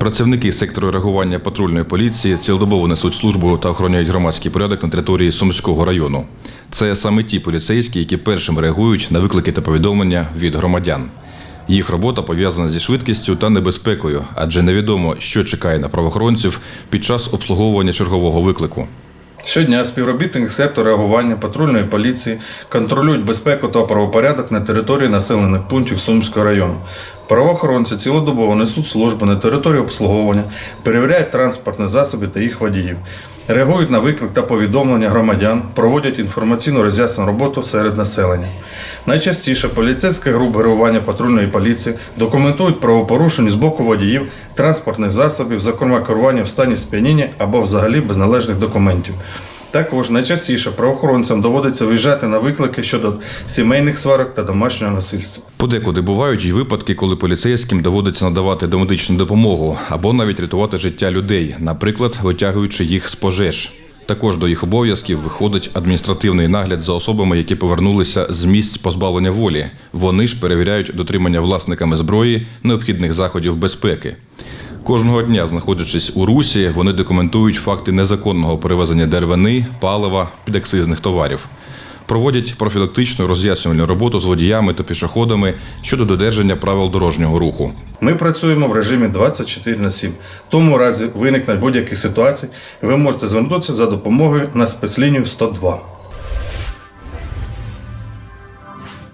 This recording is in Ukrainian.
Працівники сектору реагування патрульної поліції цілодобово несуть службу та охороняють громадський порядок на території Сумського району. Це саме ті поліцейські, які першим реагують на виклики та повідомлення від громадян. Їх робота пов'язана зі швидкістю та небезпекою, адже невідомо, що чекає на правоохоронців під час обслуговування чергового виклику. Щодня співробітники сектору реагування патрульної поліції контролюють безпеку та правопорядок на території населених пунктів Сумського району. Правоохоронці цілодобово несуть службу на території обслуговування, перевіряють транспортні засоби та їх водіїв, реагують на виклик та повідомлення громадян, проводять інформаційну роз'ясну роботу серед населення. Найчастіше поліцейські групи реагування патрульної поліції документують правопорушення з боку водіїв транспортних засобів, зокрема керування в стані сп'яніння або взагалі без належних документів. Також найчастіше правоохоронцям доводиться виїжджати на виклики щодо сімейних сварок та домашнього насильства. Подекуди бувають і випадки, коли поліцейським доводиться надавати домедичну допомогу або навіть рятувати життя людей, наприклад, витягуючи їх з пожеж. Також до їх обов'язків виходить адміністративний нагляд за особами, які повернулися з місць позбавлення волі. Вони ж перевіряють дотримання власниками зброї необхідних заходів безпеки. Кожного дня, знаходячись у русі, вони документують факти незаконного перевезення деревини, палива, підакцизних товарів. Проводять профілактичну роз'яснювальну роботу з водіями та пішоходами щодо додержання правил дорожнього руху. Ми працюємо в режимі 24 на 7. В тому разі виникне будь-яких ситуацій, ви можете звернутися за допомогою на спецлінію 102.